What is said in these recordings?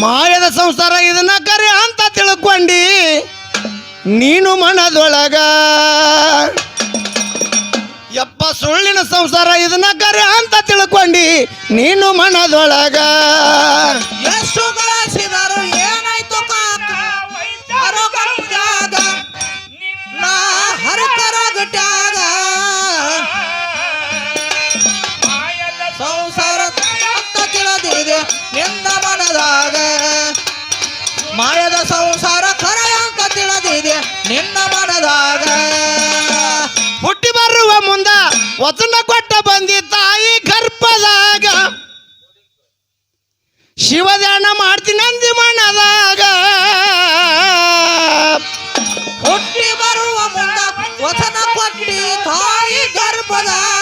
ಮಾಯದ ಸಂಸಾರ ಇದನ್ನ ಕರೆ ಅಂತ ತಿಳ್ಕೊಂಡಿ ನೀನು ಮನದೊಳಗ. ಯಪ್ಪ ಸುಳ್ಳಿನ ಸಂಸಾರ ಇದನ್ನ ಕರೆ ಅಂತ ತಿಳ್ಕೊಂಡಿ ನೀನು ಮನದೊಳಗ. ಎಷ್ಟು ಗಳಿಸಿದರು ಏನಾಯ್ತು ಹರಕರಗಟ್ಯಾಗ ಸಂಸಾರ ಅಂತ ತಿಳಿದಿದೆ ನಿನ್ನ ಮನದಾಗ. ಮಾಯದ ಸಂಸಾರ ಕರೆಯ ಅಂತ ತಿಳಿದಿದೆ. ನಿನ್ನ ಮನದಾಗ ಹುಟ್ಟಿ ಬರುವ ಮುಂದ ವಚನ ಕೊಟ್ಟ ಬಂದಿ ತಾಯಿ ಗರ್ಭದಾಗ. ಶಿವಧ್ಯಾನ ಮಾಡ್ತೀನಿ ಅಂದಿ ಮನದಾಗ. ಹುಟ್ಟಿ ಬರುವ ಮುಂದ ವಚನ ಕೊಟ್ಟಿ ತಾಯಿ ಗರ್ಭದಾಗ.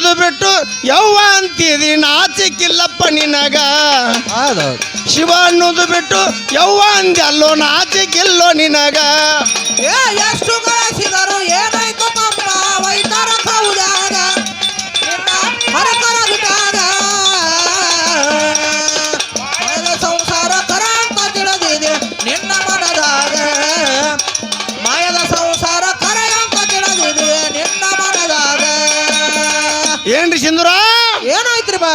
ಅನ್ನೋದು ಬಿಟ್ಟು ಯವ್ವ ಅಂತೀರಿ ನಾಚಿಕಿಲ್ಲಪ್ಪ ನಿನಗ. ಶಿವ ಅನ್ನೋದು ಬಿಟ್ಟು ಯವ್ವ ಅಂದ್ಯಲ್ಲೋ ನಾಚಿಕಿಲ್ಲೋ ನಿನಗ. ಏನ್ರಿ ಸಿಂಧುರ? ಏನಾಯ್ತ್ರಿ ಬಾ?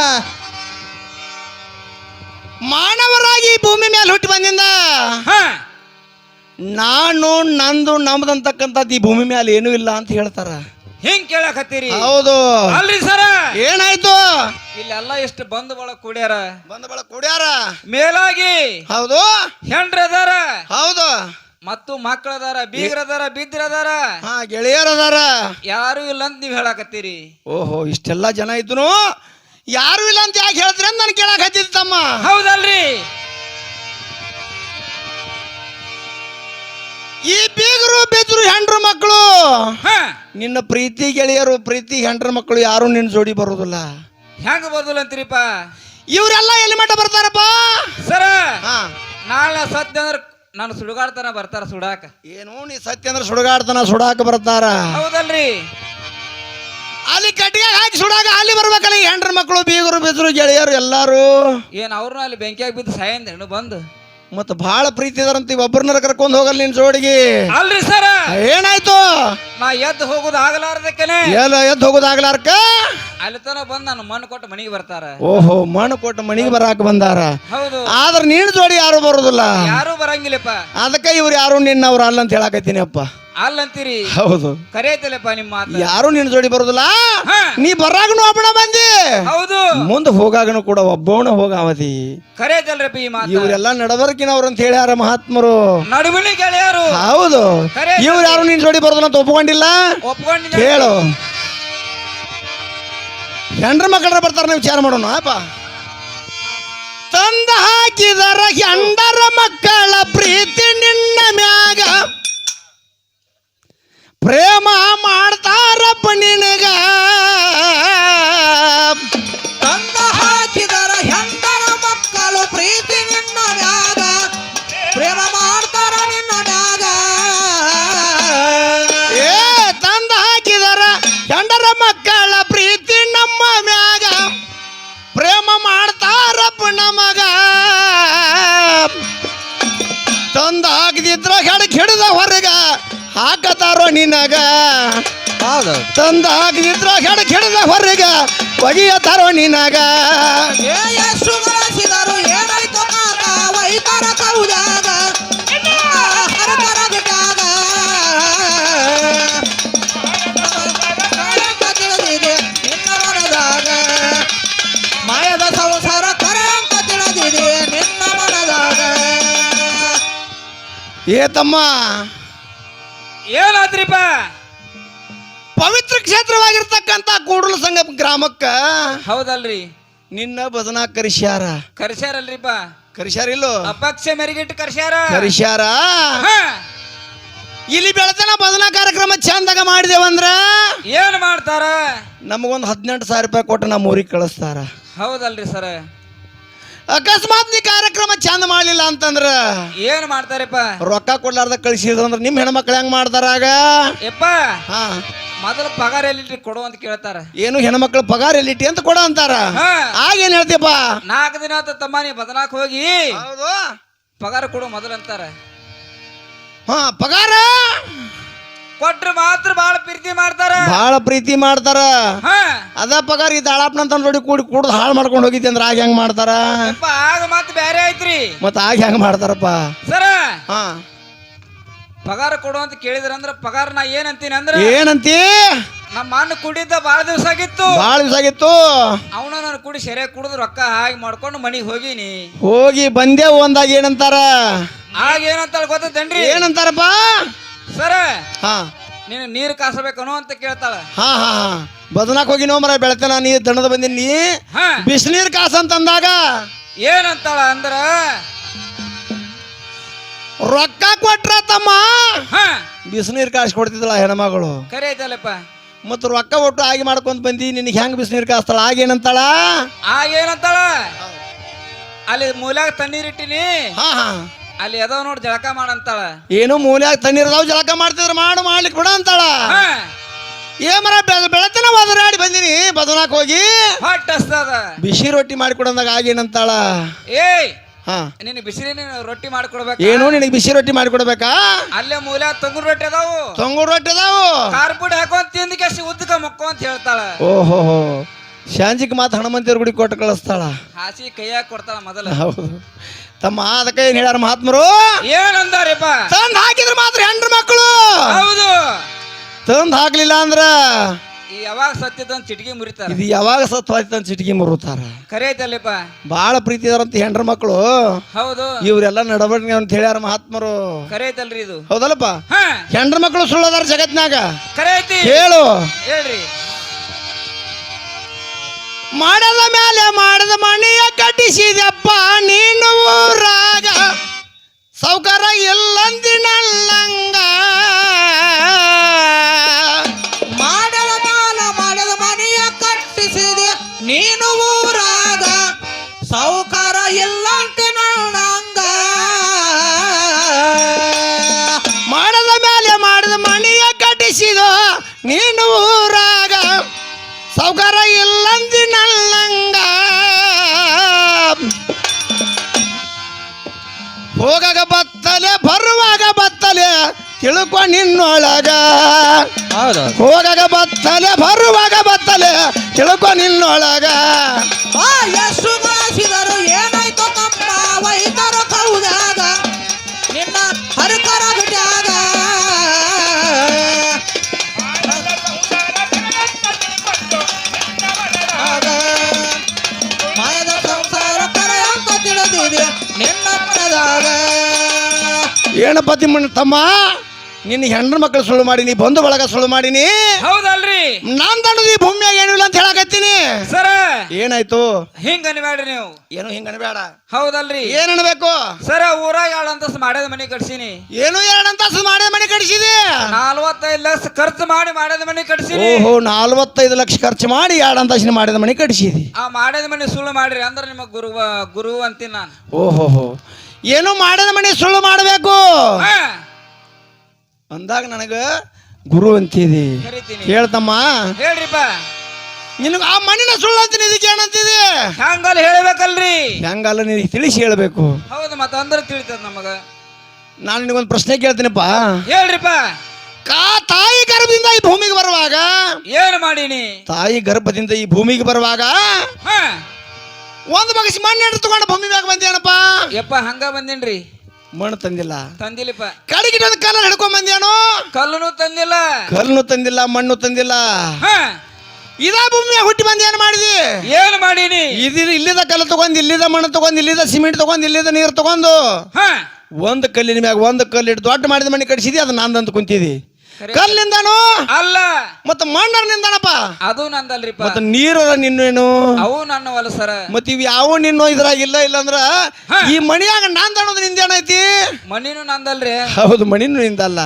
ಮಾನವರಾಗಿ ಭೂಮಿ ಮೇಲೆ ಹುಟ್ಟಿ ಬಂದಿಂದ ನಾನು ನಂದು ನಮ್ದಂತಕ್ಕಂಥದ್ದು ಈ ಭೂಮಿ ಮೇಲೆ ಏನೂ ಇಲ್ಲ ಅಂತ ಹೇಳ್ತಾರ. ಹಿಂಗ್ ಕೇಳಕತ್ತೀರಿ. ಹೌದು. ಅಲ್ರಿ ಸರ. ಏನಾಯ್ತು? ಇಲ್ಲೆಲ್ಲ ಎಷ್ಟು ಬಂದ್ ಬಳ ಕುಡ್ಯಾರ? ಬಂದ ಬಳ ಕುಡ್ಯಾರ? ಮೇಲಾಗಿ ಹೌದು. ಹೆಂಡ್ರದಾರ? ಹೌದು. ಮತ್ತು ಮಕ್ಕಳದಾರ ಬೀಗರದಾರ ಬಿದ್ರದಾರ ಹಾ ಗೆಳೆಯರದಾರ ಯಾರು ಇಲ್ಲ ಅಂತ ನೀವ್ ಹೇಳಾಕತ್ತೀರಿ. ಓಹೋ ಇಷ್ಟೆಲ್ಲ ಜನ ಇದ್ರು ಯಾರು ಇಲ್ಲ ಅಂತ ಯಾಕೆ ಹೇಳಿದ್ರೆ ನಾನು ಕೇಳಕ್ ಹತ್ತಿದ್ ತಮ್ಮ. ಹೌದಲ್ರಿ. ಈ ಬೀಗರು ಬಿದ್ರು ಹೆಂಡ್ರು ಮಕ್ಕಳು ಹಾ. ನಿನ್ನ ಪ್ರೀತಿ ಗೆಳೆಯರು ಪ್ರೀತಿ ಹೆಂಡ್ರ ಮಕ್ಕಳು ಯಾರು ನಿನ್ನ ಜೋಡಿ ಬರೋದಿಲ್ಲ. ಹೆಂಗ ಬದಲ್ ಅಂತೀರಿಪ್ಪ ಇವರೆಲ್ಲ ಎಲ್ಲಿ ಮಟ್ಟ ಬರ್ತಾರಪ್ಪ. ಸರ ಹಾ. ನಾಳೆ ಸತ್ಯ ಅಂದ್ರ ನಾನು ಸುಡುಗಾಡ್ತಾನ ಬರ್ತಾರ ಸುಡಾಕ. ಏನು ನೀ ಸತ್ಯ ಅಂದ್ರೆ ಸುಡುಗಾಡ್ತನ ಸುಡಾಕ ಬರ್ತಾರ. ಹೌದಲ್ರಿ? ಅಲ್ಲಿ ಕಟ್ಟಿಗೆ ಹಾಕಿ ಸುಡಾಕ ಅಲ್ಲಿ ಬರ್ಬೇಕಲ್ಲ ಹೆಂಡ್ರ ಮಕ್ಕಳು ಬೀಗರು ಬಿದ್ರು ಗೆಳೆಯರು ಎಲ್ಲಾರು. ಏನ್ ಅವ್ರನ್ನ ಅಲ್ಲಿ ಬೆಂಕಿಯಾಗ ಬಿದ್ದು ಸಾಯಂದ್ರೆ ಬಂದು? ಮತ್ತ ಬಹಳ ಪ್ರೀತಿ ಇದಾರಂತ ಒಬ್ಬರನ್ನ ಕರ್ಕೊಂಡು ಹೋಗಲ್ಲ ನಿನ್ ಜೋಡಿಗೆ. ಅಲ್ರಿ ಸರ್. ಏನಾಯ್ತು? ನಾ ಎದ್ದು ಹೋಗುದು ಆಗಲಾರ್ದಕ್ಕನೆ. ಎಲ್ಲ ಎದ್ದು ಹೋಗೋದಾಗ್ಲಾರ್ಕ ಅಲ್ಲಿ ತನ ಬಂದ್ ನಾನು ಮಣ್ಣು ಕೊಟ್ಟು ಮನೆಗೆ ಬರ್ತಾರ. ಓಹೋ ಮಣ್ಣು ಕೊಟ್ಟು ಮಣಿಗೆ ಬರಾಕ ಬಂದಾರ. ಹೌದು. ಆದ್ರ ನೀನ್ ಜೋಡಿ ಯಾರು ಬರೋದಿಲ್ಲ. ಯಾರು ಬರಂಗಿಲ್ಲಪ್ಪ. ಅದಕ್ಕೆ ಇವ್ರು ಯಾರು ನಿನ್ನವ್ರ ಅಲ್ಲ ಅಂತ ಹೇಳಕತ್ತೀನಿ ಅಪ್ಪ ಅಲ್ಲಂತೀರಿ? ಹೌದು. ಕರೆಯತಿಲ್ಲಪ್ಪ ನಿಮ್ಮ ಮಾತು? ಯಾರು ನಿನ್ನ ಜೋಡಿ ಬರೋದಿಲ್ಲ? ಹಾ. ನೀ ಬರಾಗನು ಒಬ್ಬಣ ಬಂದಿ. ಹೌದು. ಮುಂದೆ ಹೋಗಾಗನು ಕೂಡ ಒಬ್ಬವನ ಹೋಗಾವತಿ. ಕರೆಯತಲ್ರಪ್ಪ ಈ ಮಾತು? ಇವರೆಲ್ಲ ನಡಬರ್ಕಿನವ್ರು ಅಂತ ಹೇಳ್ಯಾರ ಮಹಾತ್ಮರು. ನಡುವಿನ ಗೆಳೆಯರು. ಹೌದು. ಖರೆ ಇವ್ರು ಯಾರು ನಿನ್ ಜೋಡಿ ಬರೋದಿಲ್ಲ ಅಂತ ಒಪ್ಕೊಂಡಿಲ್ಲ? ಒಪ್ಕೊಂಡಿಲ್ಲ. ಹೇಳು. ಹೆಂಡ್ರ ಮಕ್ಕಳ ಬರ್ತಾರ ನೀವು ವಿಚಾರ ಮಾಡೋಣ ಅಪ್ಪ ತಂದ ಹಾಕಿದರ ಹೆಂಡರ ಮಕ್ಕಳ ಪ್ರೀತಿ ನಿನ್ನ ಮ್ಯಾಗ. ಪ್ರೇಮ ಮಾಡ್ತಾರಪ್ಪ ನಿನಗ. ನಿನ್ನ ಮನದಾಗ ಏ ತಮ್ಮ ಏನಾದ್ರಿಪ್ಪ? ಪವಿತ್ರ ಕ್ಷೇತ್ರವಾಗಿರ್ತಕ್ಕಂಥ ಕೂಡಲ ಸಂಘ ಗ್ರಾಮಕ್ಕ ಹೌದಲ್ರಿ. ನಿನ್ನ ಭಜನಾ ಕರಿಸ್ಯಾರ. ಕರ್ಸ್ಯಾರಲ್ರಿಪ್ಪ ಕರಿಸ್ಯಾರಿಲ್ಲೋ ಅಪಕ್ಷ ಮೆರಿಗಿಟ್ಟು ಕರ್ಸ್ಯಾರ. ಕರಿಸ್ಯಾರ? ಹಾ. ಇಲ್ಲಿ ಬೆಳತನ ಭಜನಾ ಕಾರ್ಯಕ್ರಮ ಚಂದಾಗ ಮಾಡಿದೇವಂದ್ರ? ಏನ್ ಮಾಡ್ತಾರ? ನಮಗೊಂದು ಹದಿನೆಂಟು ಸಾವಿರ ರೂಪಾಯಿ ಕೊಟ್ಟು ನಮ್ಮ ಊರಿಗೆ ಕಳಿಸ್ತಾರ. ಹೌದಲ್ರಿ ಸರ. ಅಕಸ್ಮಾತ್ ನೀ ಕಾರ್ಯಕ್ರಮ ಚಂದ ಮಾಡಲಿಲ್ಲ ಅಂತಂದ್ರ ಏನ್ ಮಾಡ್ತಾರಪ್ಪ? ರೊಕ್ಕ ಕೊಡ್ಲಾರ್ದ ಕಳಿಸಿದ್ರಂದ್ರ ನಿಮ್ ಹೆಣ್ಮಕ್ಳು ಹೆಂಗ್ ಮಾಡ್ತಾರಾಗ ಯಪ್ಪ ಹಾ. ಮೊದಲು ಪಗಾರ ಎಲ್ಲಿಟ್ಟು ಕೊಡು ಅಂತ ಕೇಳ್ತಾರ. ಏನು ಹೆಣ್ಮಕ್ಳು ಪಗಾರ ಎಲ್ಲಿಟ್ಟಿ ಅಂತ ಕೊಡ ಅಂತಾರ. ಹಾ. ಆಗ ಏನ್ ಹೇಳ್ತೀಯಪ್ಪ? ನಾಲ್ಕು ದಿನ ಆತ ತಮ್ಮ ನೀ ಬದಲಾಕ್ ಹೋಗಿ. ಹೌದು. ಪಗಾರ ಕೊಡು ಮೊದಲು ಅಂತಾರ. ಹಾ ಪಗಾರ? ಕೊಟ್ರು ಮಾತ್ರ ಬಾಳ ಪ್ರೀತಿ ಮಾಡ್ತಾರ. ಬಹಳ ಪ್ರೀತಿ ಮಾಡ್ತಾರ. ಹಾ. ಅದ ಪಗಾರ ಈ ದಾಳಪ್ಪನಂತ ನೋಡಿ ಕೂಡಿ ಕುಡ್ದು ಹಾಳು ಮಾಡ್ಕೊಂಡು ಹೋಗಿದ್ದೆ ಅಂದ್ರೆ ಆಗ ಹೆಂಗ್ ಮಾಡ್ತಾರ? ಯಪ್ಪ ಆಗ ಮತ್ತೆ ಬೇರೆ ಐತ್ರಿ. ಮತ್ತ ಆಗ ಹೆಂಗ್ ಮಾಡ್ತಾರಪ್ಪ? ಸರ ಹ. ಪಗಾರ ಕೊಡು ಅಂತ ಕೇಳಿದ್ರ ಅಂದ್ರ ಪಗಾರ ನಾ ಏನಂತೀನಿ ಅಂದ್ರ ಏನಂತಿ? ನಮ್ಮ ಅಣ್ಣ ಕುಡಿದ್ದ ಬಾಳ ದಿವಸ ಆಗಿತ್ತು. ಬಾಳ ದಿವಸ ಆಗಿತ್ತು. ಅವನ ನಾನು ಕುಡಿ ಸೆರೆ ಕುಡಿದು ರೊಕ್ಕ ಹಾಗೆ ಮಾಡ್ಕೊಂಡು ಮನಿಗ್ ಹೋಗಿನಿ. ಹೋಗಿ ಬಂದೇವು ಒಂದಾಗ ಏನಂತಾರ? ಆಗ ಏನಂತ ಗೊತ್ತೇನ್ರಿ ಏನಂತಾರಪ್ಪ? ಸರ ಹಾ. ನೀನು ನೀರು ಕಾಸಬೇಕನು ಅಂತ ಕೇಳ್ತಾಳ. ಹಾ ಹಾ ಹಾ. ಬದನಾಕ್ ಹೋಗಿ ನೋ ಮರ ಬೆಳತನ ನೀ ದಣದ ಬಂದಿನಿ. ಹಾ. ಬಿಸಿನೀರ್ ಕಾಸ ಅಂತಂದಾಗ ಏನಂತಾಳ ಅಂದ್ರ? ರೊಕ್ಕ ಕೊಟ್ರ ತಮ್ಮ. ಹಾ. ಬಿಸಿನೀರ್ ಕಾಸ್ ಕೊಡ್ತಿದ್ದಳ ಹೆಣ್ಮಗಳು. ಕರೆ ಐತಲ್ಲಪ್ಪ. ಮತ್ತು ರೊಕ್ಕ ಒಟ್ಟು ಆಗಿ ಮಾಡ್ಕೊಂತ ಬಂದಿ ನಿನಗೆ ಹೆಂಗ್ ಬಿಸಿನೀರ್ ಕಾಸ್ತಾಳ? ಆಗೇನಂತಾಳ ಆಗೇನಂತಾಳ ಅಲ್ಲಿ ಮೂಲಾಗ ತಣ್ಣೀರ್ ಇಟ್ಟಿನಿ. ಹಾ ಹಾ. ಅಲ್ಲಿ ಎದವ ನೋಡಿ ಜಳಕ ಮಾಡಂತಾಳ. ಏನು ಮೂಲ್ಯಾಗ ತಣ್ಣೀರ್ದಾವ್ ಜಳಕ ಮಾಡ್ತಿದ್ರ ಮಾಡು ಮಾಡ್ಲಿಕ್ಕೆ ಬಿಡ ಅಂತಾಳ. ಏ ಮರ ಬೆಳ- ಬೆಳತನ ಬದರಾಡಿ ಬಂದಿನಿ ಬದನಾಕ್ ಹೋಗಿ. ಹೊಟ್ಟ ಹಸ್ತದ. ಬಿಸಿ ರೊಟ್ಟಿ ಮಾಡಿಕೊಡಂದಾಗ ಆಗೇನಂತಾಳ ಏಯ್ ಹಾ. ನಿನ್ನ ಬಿಸಿಲಿನ ರೊಟ್ಟಿ ಮಾಡ್ಕೊಡ್ಬೇಕು? ಏನು ನಿನಗೆ ಬಿಸಿ ರೊಟ್ಟಿ ಮಾಡಿಕೊಡ್ಬೇಕಾ? ಅಲ್ಲೇ ಮೂಲ ತೊಗರು ರೊಟ್ಟಿ ಅದಾವು. ತೊಂಗೂರು ರೊಟ್ಟಿ ಅದಾವು. ಕಾರ್ಪುಡಿ ಪುಡಿ ತಿಂದಕ್ಕೆ ಉದ್ದಕ ಮಕ್ಕೋ ಅಂತ ಹೇಳ್ತಾಳ. ಓಹೋ ಶಾಂಜಿಕ್ ಮಾತು ಹನುಮಂತಿಯವ್ರ ಗುಡಿ ಕೊಟ್ಟು ಕಳಿಸ್ತಾಳ. ಹಾಸಿ ಕೈಯಾಗ ಕೊಡ್ತಾಳ ಮೊದಲ. ಹೌದು. ತಮ್ಮ ಅದಕ್ಕೆ ಏನ್ ಹೇಳ್ಯಾರ ಮಹಾತ್ಮರು? ಏನಂದಾರಪ್ಪ? ತಂದ್ ಹಾಕಿದ್ರೆ ಮಾತ್ರ ಹೆಂಡ್ರ ಮಕ್ಕಳು. ಹೌದು. ತಂದ್ ಹಾಕ್ಲಿಲ್ಲ ಅಂದ್ರ ಯಾವಾಗ ಸತ್ಯದ ಚಿಟಕಿ ಮುರಿತಾರ? ಇದು ಯಾವಾಗ ಸತ್ ಹೋಯ್ತು ಅಂತ ಚಿಟಿಕಿ ಮುರುತಾರ? ಕರೆ ಐತಲ್ಲಪ್ಪ ಬಾಳ ಪ್ರೀತಿ ಇದಾರಂತ ಹೆಂಡ್ರ ಮಕ್ಕಳು. ಹೌದು. ಇವ್ರೆಲ್ಲ ನಡವಳಿಕೆ ಅಂತ ಹೇಳ್ಯಾರ ಮಹಾತ್ಮರು. ಕರೆ ಐತಲ್ರಿ ಇದು. ಹೌದಲ್ಲಪ್ಪ? ಹೆಂಡ್ರ ಮಕ್ಕಳು ಸುಳ್ಳದಾರ ಜಗತ್ನಾಗ ಕರೆ ಐತಿ ಹೇಳು ಹೇಳ್ರಿ. ಮಾಡದ ಮೇಲೆ ಮಾಡದ ಮಣಿಯ ಕಟ್ಟಿಸಿದಪ್ಪ ನೀನು ಊರಾಗ. ಸೌಕರ ಇಲ್ಲಂದಿನಲ್ಲಂಗ. ಮಾಡದ ಮಾಲ ಮಾಡದ ಮನೆಯ ಕಟ್ಟಿಸಿದೆ, ನೀನು ಊರಾಗ. ಸೌಕಾರ ತಿಳ್ಕೊ ನಿನ್ನೊಳಗ. ಹೌದು ಹೋಗಾಗ ಬತ್ತಲೆ ಬರುವಾಗ ಬತ್ತಲೆ ತಿಳ್ಕೊ ನಿನ್ನೊಳಗ. ಆ ಎಷ್ಟು ಗಳಿಸಿದರು ಏನಾಯ್ತು ತಮ್ಮ ವೈತರ ಕೌದಾಗ ನಿನ್ನ ಹರಕರ ಬಿಟ್ಟಾಗ? ಆಗ ಮಾಯದ ಸಂಸಾರ ಕರೆ ಅಂತ ತಿಳಿದಿದೆ ನಿನ್ನ ಮನದಾಗ. ಏನಪ್ಪ ತಿಮ್ಮಣ್ಣ ತಮ್ಮ? ನಿನ್ನ ಹೆಣ್ಣು ಮಕ್ಕಳು ಸುಳ್ಳು ಮಾಡೀನಿ ಬಂಧು ಬಳಗ ಸುಳ್ಳು ಮಾಡಿನಿ. ಹೌದಲ್ರಿ. ನಾನ್ ದಂಡದ ಈ ಭೂಮಿಯಾಗ ಏನಿಲ್ಲ ಅಂತ ಹೇಳಕತ್ತೀನಿ. ಸರ ಏನಾಯ್ತು? ಹಿಂಗ ಅನ್ಬೇಡ್ರಿ ನೀವು. ಏನು ಹಿಂಗ ಅನ್ಬೇಡ ಹೌದಲ್ರಿ. ಏನ್ ಅನ್ಬೇಕು? ಸರ ಊರಾಗ ಎರಡು ಅಂತಸ್ ಮಾಡ್ಯದ ಮನೆ ಕಟ್ಸಿನಿ. ಏನು ಎರಡಂತಾಸು ಮಾಡಿದ ಮನೆ ಕಟ್ಸಿದಿ? ನಾಲ್ವತ್ತೈದು ಲಕ್ಷ ಖರ್ಚು ಮಾಡಿ ಮಾಡಿದ ಮನೆ ಕಟ್ಸಿನಿ. ಓಹೋ ನಾಲ್ವತ್ತೈದು ಲಕ್ಷ ಖರ್ಚು ಮಾಡಿ ಎರಡಂತಾಸಿನ ಮಾಡಿದ ಮನೆ ಕಟ್ಸಿದಿ. ಆ ಮಾಡಿದ ಮನೆ ಸುಳ್ಳು ಮಾಡ್ರಿ ಅಂದ್ರೆ ನಿಮ್ಮ ಗುರು ಗುರು ಅಂತೀನಿ ನಾನು. ಓಹೋ ಏನು ಮಾಡಿದ ಮನೆ ಸುಳ್ಳು ಮಾಡಬೇಕು? ಅಂದಾಗ ನನಗ ಗುರು ಅಂತಿದಿ. ಕರಿತೀನಿ. ಹೇಳ್ತಮ್ಮ ಹೇಳ್ರಿಪ್ಪ ನಿನಗ ಆ ಮಣ್ಣಿನ ಸುಳ್ಳು ಅಂತೀನಿ ಇದಕ್ಕೆ ಏನಂತಿದೆ ಹಂಗಲ್ಲ ಹೇಳ್ಬೇಕಲ್ರಿ? ಹೆಂಗಲ್ಲ ನಿನಗೆ ತಿಳಿಸಿ ಹೇಳ್ಬೇಕು. ಹೌದು ಮತ್ತ ಅಂದ್ರೆ ತಿಳಿತದ ನಮಗ. ನಾನು ನಿನಗೊಂದು ಪ್ರಶ್ನೆ ಕೇಳ್ತೀನಿಪ್ಪ. ಹೇಳ್ರಿಪ್ಪ ಕಾ ತಾಯಿ ಗರ್ಭದಿಂದ ಈ ಭೂಮಿಗೆ ಬರುವಾಗ? ಏನು ಮಾಡೀನಿ? ತಾಯಿ ಗರ್ಭದಿಂದ ಈ ಭೂಮಿಗೆ ಬರುವಾಗ? ಹಾ. ಒಂದು ಬಗಸಿ ಮಣ್ಣು ಹಿಡಿದುಕೊಂಡು ಭೂಮಿ ಮ್ಯಾಗ ಬಂದೇನಪ್ಪ? ಯಪ್ಪ ಹಂಗ ಬಂದೇನ್ರಿ. ಮಣ್ಣು ತಂದಿಲ್ಲ. ತಂದಿಲ್ಲಪ್ಪ. ಕಡಿಗಿಟ್ಟೊಂದು ಕಲ್ಲ ಹಿಡ್ಕೊಂಡ್ ಬಂದೇನು ಕಲ್ಲು ತಂದಿಲ್ಲ. ಕಲ್ಲು ತಂದಿಲ್ಲ ಮಣ್ಣು ತಂದಿಲ್ಲ. ಹಾ. ಇದ ಭೂಮಿಯ ಹುಟ್ಟಿ ಬಂದು ಏನ್ ಮಾಡಿದಿ? ಏನ್ ಮಾಡೀನಿ? ಇದು ಇಲ್ಲಿದ ಕಲ್ಲು ತಗೊಂಡ್ ಇಲ್ಲಿದ ಮಣ್ಣು ತಗೊಂಡ್ ಇಲ್ಲಿದ ಸಿಮೆಂಟ್ ತಗೊಂಡ್ ಇಲ್ಲಿದ ನೀರು ತಗೊಂಡು ಹಾ. ಒಂದು ಕಲ್ಲಿನ ಮ್ಯಾಗ ಒಂದು ಕಲ್ಲಿಟ್ಟು ದೊಡ್ಡ ಮಾಡಿದ ಮನೆ ಕಡಿಸಿದಿ ಅದು ನಂದಂತ ಕುಂತಿದಿ. ಕಲ್ಲಿಂದಾನು ಅಲ್ಲ. ಮತ್ತ ಮಣ್ಣರ್ನಿಂದಾನಪ್ಪ? ಅದು ನಂದಲ್ರಿಪ್ಪ. ಮತ್ತ ನೀರದ ನಿನ್ನೇನು? ಅವು ನನ್ನ ಹೊಲಸರ. ಮತ್ತ ಇವ್ ಯಾವ ನಿನ್ನೋ ಇದ್ರಾಗ ಇಲ್ಲ ಇಲ್ಲಂದ್ರ ಹಾ. ಈ ಮಣಿಯಾಗ ನಾನ್ ಅನ್ನೋದು ನಿಂದೇನೈತಿ? ಮಣ್ಣಿನೂ ನಂದಲ್ರಿ. ಹೌದು ಮಣಿನೂ ನಿಂದಲ್ಲ.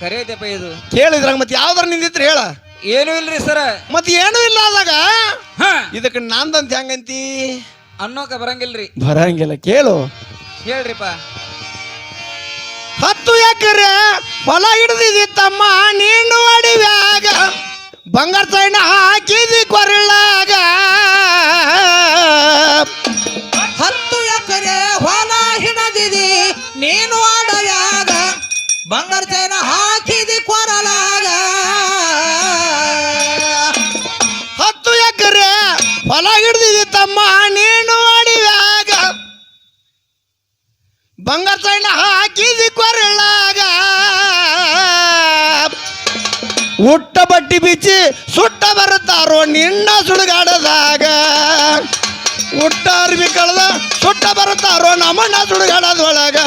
ಕರೆ ಐತೆಪ್ಪ ಇದು ಕೇಳಿದ್ರಾಗ ಮತ್ತೆ ಯಾವ್ದಾರ ನಿಂದಿತ್ರಿ ಹೇಳ. ಏನು ಇಲ್ರಿ ಸರ. ಮತ್ತೆ ಏನೂ ಇಲ್ಲ ಆದಾಗ ಇದಕ್ಕೆ ನಂದಂತ ಹೆಂಗಂತಿ? ಅನ್ನೋಕ ಬರಂಗಿಲ್ರಿ. ಬರಂಗಿಲ್ಲ ಕೇಳು. ಹೇಳ್ರಿಪ್ಪ. ಹತ್ತು ಎಕರೆ ಹೊಲ ಹಿಡಿದಿದ್ದಿ ತಮ್ಮ ನೀನು ಅಡಿವ್ಯಾಗ. ಬಂಗಾರ ಸೈನ ಹಾಕಿದಿ ಕೊರಳಾಗ. ಹತ್ತು ಎಕರೆ ಹೊಲ ಹಿಡದಿದಿ ನೀನು ಆಡವ್ಯಾಗ ಬಂಗಾರ ಸೈನ ಹಾಕಿದಿ ಕೊರಳಾಗ. ಹತ್ತು ಎಕರೆ ಹೊಲ ಹಿಡಿದಿದ್ದಿ ತಮ್ಮ ನೀನು ಅಡಿವ್ಯಾಗ. ಬಂಗಾರ ಸೈನ ಉಟ್ಟ ಬಟ್ಟಿ ಬಿಚ್ಚಿ ಸುಟ್ಟ ಬರುತ್ತಾರೋ ನಿನ್ನ ಸುಡುಗಾಡದಾಗ ಉಟ್ಟ ಅರ್ಬಿ ಕಳೆದ ಸುಟ್ಟ ಬರುತ್ತಾರೋ ನಮ್ಮನ್ನ ಸುಡುಗಾಡದೊಳಗ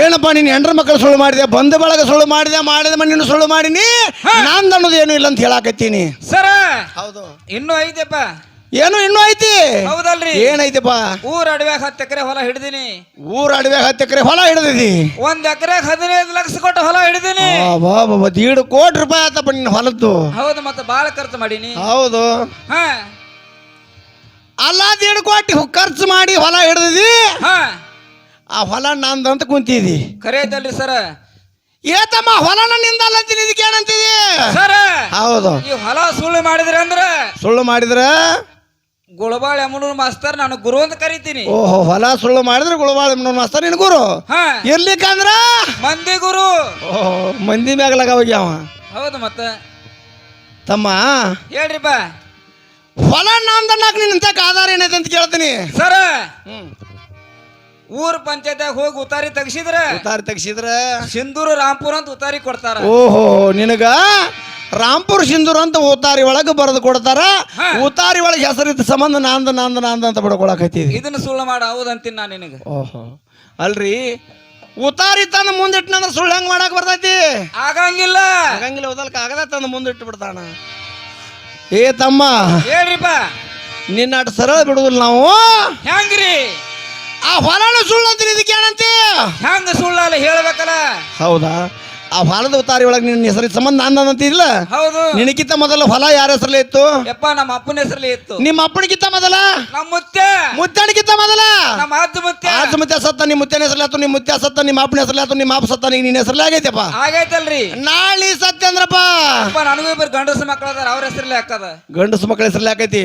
ಏನಪ್ಪ ನೀನು ಹೆಂಡ್ರ ಮಕ್ಕಳು ಸುಳ್ಳು ಮಾಡಿದೆ ಬಂದ ಬಳಗ ಸುಳ್ಳು ಮಾಡಿದೆ ಮಾಡಿದ ಮಣ್ಣಿನ ಸುಳ್ಳು ಮಾಡೀನಿ ನಂದು ಅನ್ನೋದು ಏನು ಇಲ್ಲ ಅಂತ ಹೇಳಾಕತ್ತೀನಿ. ಸರ ಹೌದು. ಇನ್ನೂ ಐತೆಪ್ಪ. ಏನು ಇನ್ನೂ ಐತಿ? ಹೌದಲ್ರಿ. ಏನೈತಿಪ್ಪ ಊರ್ ಅಡವ್ಯಾಗ ಹತ್ತು ಎಕರೆ ಹೊಲ ಹಿಡಿದೀನಿ. ಊರ ಅಡವೆ ಹತ್ತು ಎಕರೆ ಹೊಲ ಹಿಡಿದಿದಿ? ಒಂದ್ ಎಕರೆ ಹದಿನೈದು ಲಕ್ಷ ಕೊಟ್ಟು ಹೊಲ ಹಿಡಿದೀನಿ. ದೀಡ್ ಕೋಟಿ ರೂಪಾಯಿ ಆತಪ್ಪ ನಿನ್ನ ಹೊಲದ್ದು. ಹೌದು ಮತ್ತೆ ಬಾಳ ಖರ್ಚು ಮಾಡೀನಿ. ಹೌದು. ಹಾ. ಅಲ್ಲ ದೀಡ್ ಕೋಟಿ ಖರ್ಚು ಮಾಡಿ ಹೊಲ ಹಿಡಿದಿದಿ? ಹಾ. ಆ ಹೊಲ ಅಂತ ಕುಂತಿದಿ. ಖರೆ ಐತಲ್ರಿ ಸರ. ಏತಮ್ಮ ಹೊಲನ ನಿಂದಲ್ಲ ಅಂತೀನಿ ಇದಕ್ಕೆ ಏನಂತಿದಿ? ಸರ ಹೌದು. ಈ ಹೊಲ ಸುಳ್ಳು ಮಾಡಿದ್ರಿ ಅಂದ್ರ ಸುಳ್ಳು ಮಾಡಿದ್ರ? ಗುಳಬಾಳ ಯಮನೂರ್ ಮಾಸ್ತರ್ ನಾನು ಗುರು ಅಂತ ಕರಿತೀನಿ. ಓಹೋ ಹೊಲ ಸುಳ್ಳು ಮಾಡಿದ್ರೆ ಗುಳಬಾಳ ಯಮನೂರ್ ಮಾಸ್ತರ್ ನಿನ್ ಗುರು? ಹಾ. ಇರ್ಲಿಕ್ಕಂದ್ರ? ಮಂದಿ ಗುರು. ಓಹೋ ಮಂದಿ ಮ್ಯಾಗಲಾಗ ಅವ. ಹೌದು ಮತ್ತ. ತಮ್ಮ ಹೇಳ್ರಿಪ್ಪ ಹೊಲ ನಂದನ್ನಾಕ ನಿನ್ನ ಆಧಾರ ಏನೈತೆ ಅಂತ ಕೇಳ್ತೀನಿ. ಸರ್. ಹ್ಮ್. ಊರ್ ಪಂಚಾಯತ್ಯಾಗ ಹೋಗಿ ಉತಾರಿ ತೆಗ್ಸಿದ್ರ? ಉತಾರಿ ತೆಗ್ಸಿದ್ರ? ಸಿಂಧೂರು ರಾಂಪುರ ಅಂತ ಉತಾರಿ ಕೊಡ್ತಾರ. ಓಹೋ ನಿನಗ ರಾಮ್ಪುರ್ ಸಿಂಧೂರ್ ಅಂತ ಉತಾರಿ ಒಳಗೆ ಬರೆದು ಕೊಡ್ತಾರ. ಉತಾರಿ ಒಳಗೆ ಹೆಸರಿದ್ದ ಸಂಬಂಧ ನಾಂದ ನಾಂದ ನಾಂದ ಅಂತ ಬಿಡ್ಕೊಳಕತ್ತೀವಿ ಇದನ್ನ ಸುಳ್ಳು ಮಾಡ ಹೌದಂತೀನಿ ನಾನು ನಿನಗೆ. ಓಹೋ ಅಲ್ರಿ. ಉತ್ತಾರಿ ಮುಂದಿಟ್ಟು ನನ್ನ ಸುಳ್ಳು ಹೆಂಗ್ ಮಾಡಕ್ ಬರ್ತೈತಿ? ಆಗಂಗಿಲ್ಲ. ಆಗಂಗಿಲ್ಲ ಓದಲ್ಕ ಆಗದ ತಂದು ಮುಂದಿಟ್ಟು ಬಿಡ್ತಾನ. ಏ ತಮ್ಮ ಹೇಳ್ರಿಪ್ಪ. ನಿನ್ನ ಅಟ್ ಸರಳ ಬಿಡುದಿಲ್ಲ ನಾವು. ಹೆಂಗ್ರಿ? ಆ ಹೊಲನ ಸುಳ್ಳು ಅಂತೀನಿ ಇದಕ್ಕೆ ಏನಂತಿ ಹೆಂಗ ಸುಳ್ಳಲ್ಲ ಹೇಳ್ಬೇಕಲ್ಲ? ಹೌದಾ? ಆ ಹೊಲದ ಉತ್ತಾರಿ ಒಳಗೆ ನಿನ್ನ ಹೆಸರು ಸಂಬಂಧ ನಾಂದ ಅಂತಿಲ್ಲ ಹೌದು. ನಿನಕಿಂತ ಮೊದಲ ಹೊಲ ಯಾರ ಹೆಸರಲ್ಲಿ ಇತ್ತು? ಯಪ್ಪ ನಮ್ಮ ಅಪ್ಪನ ಹೆಸರಲ್ಲಿ ಇತ್ತು. ನಿಮ್ಮ ಅಪ್ಪನಿಗಿಂತ ಮೊದಲ? ನಮ್ಮ ಮುತ್ಯ ಮುತ್ತಣಿಗಿಂತ ಮೊದಲ? ನಮ್ಮ ಅಜ್ಜ ಮುತ್ಯ ಸತ್ತ ನಿಮ್ಮ ಮುತ್ತೆನ ಹೆಸರಲ್ಲಿ ಆತು ನಿಮ್ಮ ಮುತ್ತೆ ಸತ್ತ ನಿಮ್ಮ ಅಪ್ಪನ ಹೆಸರಲ್ಲಿ ಆತು ನಿಮ್ಮ ಅಪ್ಪ ಸತ್ತ ನಿನ್ ನಿನ್ನ ಹೆಸರಲ್ಲಿ ಆಗೈತಪ್ಪ? ಆಗೈತಲ್ರಿ. ನಾಳೆ ಸತ್ಯ ಅಂದ್ರಪ್ಪ. ಅಪ್ಪ ನನಗೂ ಇಬ್ಬರು ಗಂಡಸ ಮಕ್ಕಳು ಅದಾರ ಅವ್ರ ಹೆಸರಲ್ಲಿ ಹಾಕದ. ಗಂಡಸು ಮಕ್ಕಳ ಹೆಸರಲ್ಲಿ ಹಾಕೈತಿ.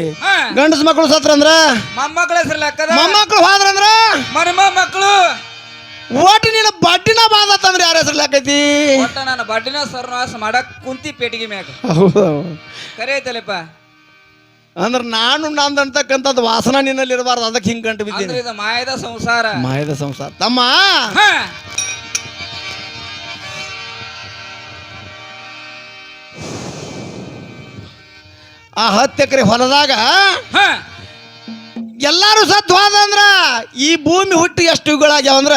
ಗಂಡಸ ಮಕ್ಕಳು ಸತ್ರ ಅಂದ್ರ? ಮೊಮ್ಮಕ್ಕಳ ಹೆಸರಲ್ಲಿ ಹಾಕದ. ಮೊಮ್ಮಕ್ಕಳು ಹೋದ್ರಂದ್ರ ಮರ್ಮ ಮಕ್ಕಳು. ಓಟಿ ನೀನು ಬಡ್ಡಿನ ಬಾದತ್ತಂದ್ರೆ ಯಾರ ಹೆಸರು ಹಾಕೈತಿ? ಒಟ್ಟ ನಾನು ಬಡ್ಡಿನ ಸರ್ವಾಸ ಮಾಡಕ್ ಕುಂತಿ ಪೇಟಿಗೆ ಮ್ಯಾಗ. ಹೌದು. ಕರೆ ಐತಲ್ಲಪ್ಪ? ಅಂದ್ರೆ ನಾನು ನಂದಂತಕ್ಕಂಥದ್ದು ವಾಸನ ನಿನ್ನಲ್ಲಿ ಇರಬಾರ್ದು ಅದಕ್ಕೆ ಹಿಂಗೆ ಗಂಟು ಅಂದ್ರೆ ಬಿದ್ದೀನಿ ಇದು ಮಾಯದ ಸಂಸಾರ. ಮಾಯದ ಸಂಸಾರ. ತಮ್ಮ! ಹಾ. ಆ ಹತ್ತು ಎಕರೆ ಹೊಲದಾಗ ಹಾ. ಎಲ್ಲಾರು ಸತ್ತು ಹೋದಂದ್ರ ಈ ಭೂಮಿ ಹುಟ್ಟು ಎಷ್ಟು ಯುಗಗಳಾಗ್ಯಾವ ಅಂದ್ರ?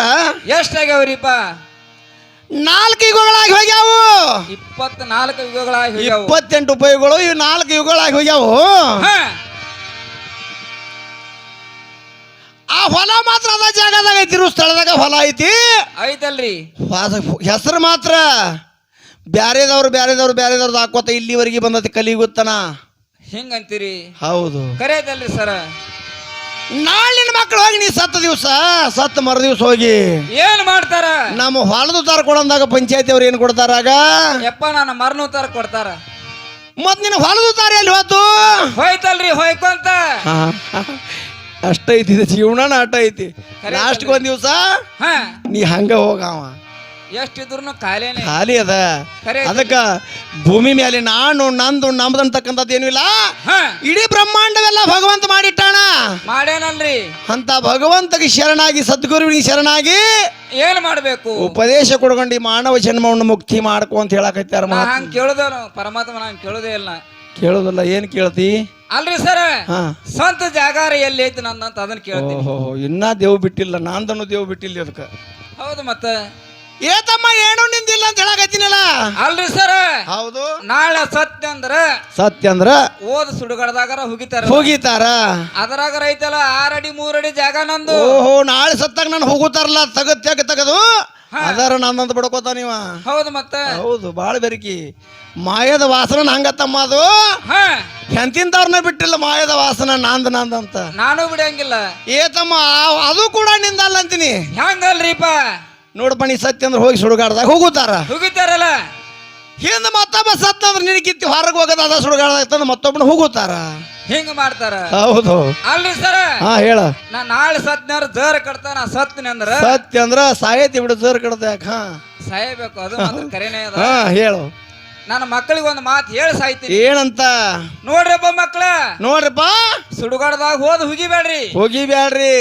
ಎಷ್ಟಾಗ್ಯಾವ್ರಿಪ್ಪ? ನಾಲ್ಕು ಯುಗಗಳಾಗಿ ಹೋಗ್ಯಾವು. ಇಪ್ಪತ್ನಾಲ್ಕು ಯುಗಗಳಾಗಿ ಇಪ್ಪತ್ತೆಂಟು ಉಪಯೋಗಗಳು ಇವು ನಾಲ್ಕು ಯುಗಗಳಾಗಿ ಹೋಗ್ಯಾವು. ಆ ಹೊಲ ಮಾತ್ರ ಅದ ಜಾಗದಾಗ ಐತಿ ಸ್ಥಳದಾಗ ಹೊಲ ಐತಿ. ಐತಲ್ರಿ. ಹೆಸರು ಮಾತ್ರ ಬ್ಯಾರೆದವ್ರು ಬ್ಯಾರೆದವ್ರು ಬ್ಯಾರೆದವ್ರದ್ದು ಹಾಕೋತ ಇಲ್ಲಿವರೆಗೆ ಬಂದತಿ ಕಲಿಗುತ್ತನ ಹಿಂಗಂತೀರಿ. ಹೌದು. ಕರೆಯದಲ್ರಿ ಸರ. ನಾಳಿನ ಮಕ್ಕಳು ಹೋಗಿ ನೀ ಸತ್ತ ದಿವಸ ಸತ್ತ ಮರು ದಿವಸ ಹೋಗಿ. ಏನ್ ಮಾಡ್ತಾರ? ನಮ್ಮ ಹೊಲದ ತರ ಕೊಡಂದಾಗ ಪಂಚಾಯತಿ ಅವ್ರು ಏನು ಕೊಡ್ತಾರ ಆಗ? ಯಪ್ಪ ನಾನು ಮರನು ತರ ಕೊಡ್ತಾರ. ಮತ್ ನಿನ್ನ ಹೊಲದ ತಾರ ಎಲ್ಲಿ ಹೋತು ಹೋಯ್ತಲ್ರಿ ಹೋಯ್ಕೊಂತ. ಅಷ್ಟೈತಿ ಜೀವನನ ಅಟ್ಟ ಐತಿ ಲಾಸ್ಟ್ ಲಾಸ್ಟ್ಗೆ ಒಂದ್ ದಿವಸ ಹಾ. ನೀ ಹಂಗ ಹೋಗವ ಎಷ್ಟಿದ್ರು ಖಾಲಿ ಖಾಲಿ ಅದ. ಅದಕ್ಕ ಭೂಮಿ ಮೇಲೆ ನಾನು ನಂದು ನಮ್ದು ಏನು ಏನೂ ಇಲ್ಲ. ಇಡೀ ಬ್ರಹ್ಮಾಂಡವೆಲ್ಲ ಭಗವಂತ ಮಾಡಿಟ್ಟಾಣ ಮಾಡ್ಯಾನಲ್ರಿ. ಅಂತ ಭಗವಂತಗೆ ಶರಣಾಗಿ ಸದ್ಗುರುವಿಗೆ ಶರಣಾಗಿ ಏನ್ ಮಾಡ್ಬೇಕು? ಉಪದೇಶ ಕೊಡ್ಕೊಂಡು ಈ ಮಾನವ ಜನ್ಮವನ್ನು ಮುಕ್ತಿ ಮಾಡ್ಕೊ ಅಂತ ಮಹಾತ್ಮ ಹಂಗ ಪರಮಾತ್ಮ ನಾನು ಕೇಳುದೇ ಇಲ್ಲ. ಕೇಳೋದಲ್ಲ ಏನ್ ಕೇಳ್ತಿ? ಅಲ್ರಿ ಸರ್ ಹಾ. ಸ್ವಂತ ಜಾಗಾರ ಎಲ್ಲಿ ಐತಿ ನಂದಂತ ಅದನ್ನ ಕೇಳ್ತೀನಿ. ಓಹೋ ಇನ್ನ ದೇವ್ ಬಿಟ್ಟಿಲ್ಲ ನಾಂದನು ದೇವ್ ಬಿಟ್ಟಿಲ್ಲ ಅದಕ್ಕೆ. ಹೌದು ಮತ್ತ. ಏತಮ್ಮ ಏನು ನಿಂದಿಲ್ಲ ಅಂತ ಹೇಳಕತ್ತೀನಲ್ಲ? ಅಲ್ರಿ ಸರ್. ಹೌದು. ನಾಳೆ ಸತ್ಯ ಅಂದ್ರ ಸತ್ಯ ಅಂದ್ರ? ಓದ್ ಸುಡುಗಡದಾಗರ ಹುಗಿತಾರ. ಹೋಗಿತಾರ? ಅದ್ರಾಗ ರೈತಲ್ಲ ಆರಡಿ ಮೂರಡಿ ಜಾಗ ನಂದು. ಓಹೋ ನಾಳೆ ಸತ್ತಾಗ ನಾನು ಹೋಗುತ್ತಾರಲ್ಲ ತಗದ್ ಯಾಕೆ ತಗದು? ಅದರ ನಂದಂತ ಬಿಡ್ಕೋತ ನೀವ? ಹೌದು ಮತ್ತೆ. ಹೌದು ಬಾಳ ಬೆರಿಕಿ. ಮಾಯದ ವಾಸನ ಹಂಗತ್ತಮ್ಮ ಅದು. ಹಾ. ಎಂತಿಂತವ್ರನ್ನ ಬಿಟ್ಟಿಲ್ಲ ಮಾಯದ ವಾಸನ ನಾಂದ ನಾಂದ ಅಂತ. ನಾನು ಬಿಡಂಗಿಲ್ಲ. ಏತಮ್ಮ ಅದು ಕೂಡ ನಿಂದಲ್ಲ ಅಂತೀನಿ. ಹೆಂಗಲ್ರಿಪ್ಪ ನೋಡಪ್ಪ ನೀ ಸತ್ಯ ಅಂದ್ರೆ ಹೋಗಿ ಸುಡುಗಾಡ್ದಾಗ ಹೋಗುತ್ತಾರ. ಹೋಗುತ್ತಾರಲ್ಲ? ಹಿಂದ ಮತ್ತೊಬ್ಬ ಸತ್ತ ಅಂದ್ರೆ ಹೊರಗೆ ಹೋಗೋದಾದ ಸುಡುಗಾಡ್ದಾಗ ತಂದು ಮತ್ತೊಬ್ಬನ ಹೋಗುತ್ತಾರ. ಹಿಂಗ ಮಾಡ್ತಾರ? ಹೌದು. ಅಲ್ರಿ ಸರ್? ಹಾ ಹೇಳ. ನಾ ನಾಳೆ ಸತ್ನಾರ ಜರ್ ನಾ ಸತ್ನಿ ಅಂದ್ರ? ಸತ್ಯ ಅಂದ್ರ ಸಾಯತಿ ಬಿಡು ಜೋರ್ ಕಡದ ಯಾಕ? ಹಾ. ಸಾಯಬೇಕು ಅದು ಮಾತ್ರ ಕರೆನೇ ಅದ. ಹಾ ಹೇಳು. ನನ್ನ ಮಕ್ಕಳಿಗೆ ಒಂದು ಮಾತು ಹೇಳಿ ಸಾಯ್ತೀನಿ. ಏನಂತ? ನೋಡ್ರಪ್ಪ ಮಕ್ಕಳ ನೋಡ್ರಿಪ್ಪ. ಸುಡುಗಾಡ್ದಾಗ ಹೋದ್ ಹುಗಿಬೇಡ್ರಿ ಹೋಗಿ ಬ್ಯಾಡ್ರಿ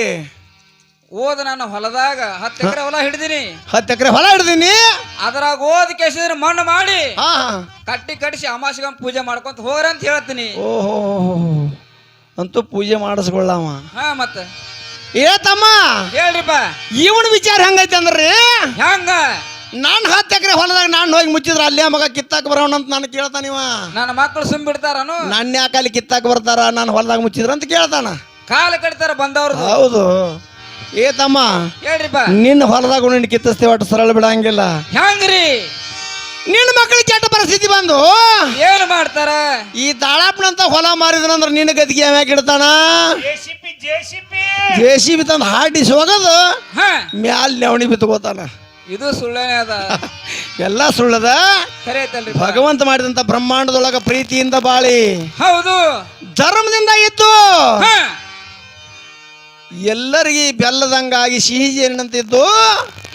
ಓದ್ ನಾನು ಹೊಲದಾಗ ಹತ್ತು ಎಕರೆ ಹೊಲ ಹಿಡಿದೀನಿ. ಹತ್ತು ಎಕರೆ ಹೊಲ ಹಿಡ್ದೀನಿ? ಅದ್ರಾಗ ಓದ್ ಕೆಸಿದ್ರೆ ಮಣ್ಣು ಮಾಡಿ. ಕಟ್ಟಿ ಕಟ್ಟಿಸಿ ಅಮಾಸಿಗಂ ಪೂಜೆ ಮಾಡ್ಕೊಂತ ಹೋಗ್ರಂತ ಅಂತ ಹೇಳ್ತೀನಿ. ಓಹೋ ಅಂತೂ ಪೂಜೆ ಮಾಡಿಸ್ಕೊಳ್ಳವ ಹಾ ಮತ್ತೆ. ಏ ತಮ್ಮ ಹೇಳ್ರಿಪ್ಪ ಇವನ ವಿಚಾರ ಹೆಂಗೈತೆ ಅಂದ್ರಿ? ಹೆಂಗ? ನಾನು ಹತ್ತು ಎಕರೆ ಹೊಲದಾಗ ನಾನು ಹೋಗಿ ಮುಚ್ಚಿದ್ರ ಅಲ್ಲೇ ಮಗ ಕಿತ್ತಾಕ ಬರೋಣ ಅಂತ ನಾನು ಕೇಳ್ತಾನಿವ ನನ್ನ ಮಕ್ಕಳು ಸುಮ್ ಬಿಡ್ತಾರನು? ನನ್ನ ಅಲ್ಲಿ ಕಿತ್ತಾಕ ಬರ್ತಾರ? ನಾನು ಹೊಲದಾಗ ಮುಚ್ಚಿದ್ರ ಅಂತ ಕೇಳ್ತಾನ. ಕಾಲ ಕಡಿತಾರ ಬಂದವ್ರು ಹೌದು. ಏ ತಮ್ಮ ಹೇಳ್ರಿಪ್ಪ. ನಿನ್ನ ಹೊಲದಾಗ ನಿನ್ನ ಕಿತ್ತಿಸ್ತೇವೆ ಒಟ್ಟು ಸರಳ ಬಿಡಂಗಿಲ್ಲ. ಹೆಂಗ್ರಿ? ನಿನ್ನ ಮಕ್ಕಳಿಗೆ ಕೆಟ್ಟ ಪರಿಸ್ಥಿತಿ ಬಂದು? ಏನ್ ಮಾಡ್ತಾರ? ಈ ತಾಳಪ್ಪನಂತ ಹೊಲ ಮಾರಿದ್ರಂದ್ರ ನಿನ್ನ ಗದ್ಗೆ ಯಾವ್ಯಾಕ ಇಡ್ತಾನ ಜೆ ಸಿ ಬಿ ತಂದು ಹಾಡಿಸಿ ಹೋಗೋದು ಹಾ. ಮ್ಯಾಲ್ ನೆವಣಿ ಬಿತ್ಕೋತಾನ ಇದು ಸುಳ್ಳೇ ಅದ. ಎಲ್ಲ ಸುಳ್ಳದ? ಖರೆ ಐತಲ್ರಿ ಭಗವಂತ ಮಾಡಿದಂತ ಬ್ರಹ್ಮಾಂಡದೊಳಗ ಪ್ರೀತಿಯಿಂದ ಬಾಳಿ. ಹೌದು. ಧರ್ಮದಿಂದ ಇತ್ತು ಹ. ಎಲ್ಲರಿಗೆ ಬೆಲ್ಲದಂಗಾಗಿ ಸಿಹಿ ಏನಂತಿದ್ದು?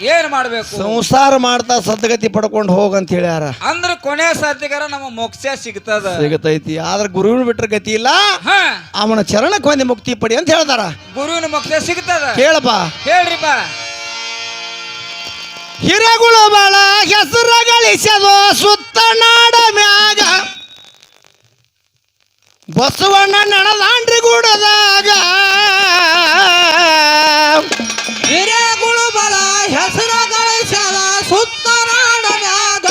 ಏನ್ ಮಾಡ್ಬೇಕು? ಸಂಸಾರ ಮಾಡ್ತಾ ಸದ್ಗತಿ ಪಡ್ಕೊಂಡು ಹೋಗಂತ ಹೇಳ್ಯಾರ. ಅಂದ್ರ ಕೊನೆ ಸಾಧ್ಯಗಾರ ನಮ್ಮ ಮೋಕ್ಷ ಸಿಗ್ತದ. ಸಿಗತೈತಿ. ಆದ್ರೆ ಗುರುವಿನ ಬಿಟ್ರೆ ಗತಿ ಇಲ್ಲ. ಅವನ ಚರಣಕ್ಕೆ ಒಂದು ಮುಕ್ತಿ ಪಡಿ ಅಂತ ಹೇಳ್ತಾರ ಗುರುವಿನ ಮೋಕ್ಷ ಸಿಗ್ತದ? ಕೇಳಪ್ಪ. ಹೇಳ್ರಿಪ್ಪ ಹಿರಗುಳು ಬಾಳ ಹೆಸರ ಗಳಿಸೋ ಸುತ್ತ ನಾಡ ಮ್ಯಾಗ. ಬಸವಣ್ಣ ನಡದಾಂಡ್ರಿ ಗೂಡದಾಗ. ಹಿರೇಗುಳು ಬಲ ಹೆಸರ ಗಳಿಸದ ಸುತ್ತ ನಾಡ ಮ್ಯಾಗ.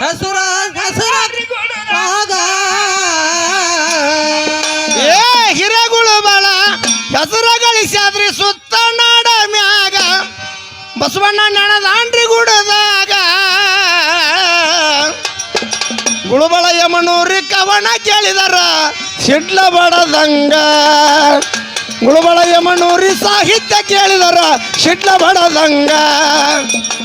ಹೆಸರ ಹೆಸರ ಏ ಹಿರಗುಳು ಗಳಿಸ್ಯಾದ್ರಿ ಸುತ್ತ ನಾಡ ಮ್ಯಾಗ. ಬಸವಣ್ಣ ನಡದಾಂಡ್ರಿ ಗೂಡದಾಗ ಗುಳುಬಳ ಯಮನೂರಿ ಕವನ ಕೇಳಿದಾರ ಸಿಡ್ಲ ಬಡದಂಗ ಗುಳುಬಳ ಯಮನೂರಿ ಸಾಹಿತ್ಯ ಕೇಳಿದಾರ ಸಿಡ್ಲ ಬಡದಂಗ ಎಷ್ಟು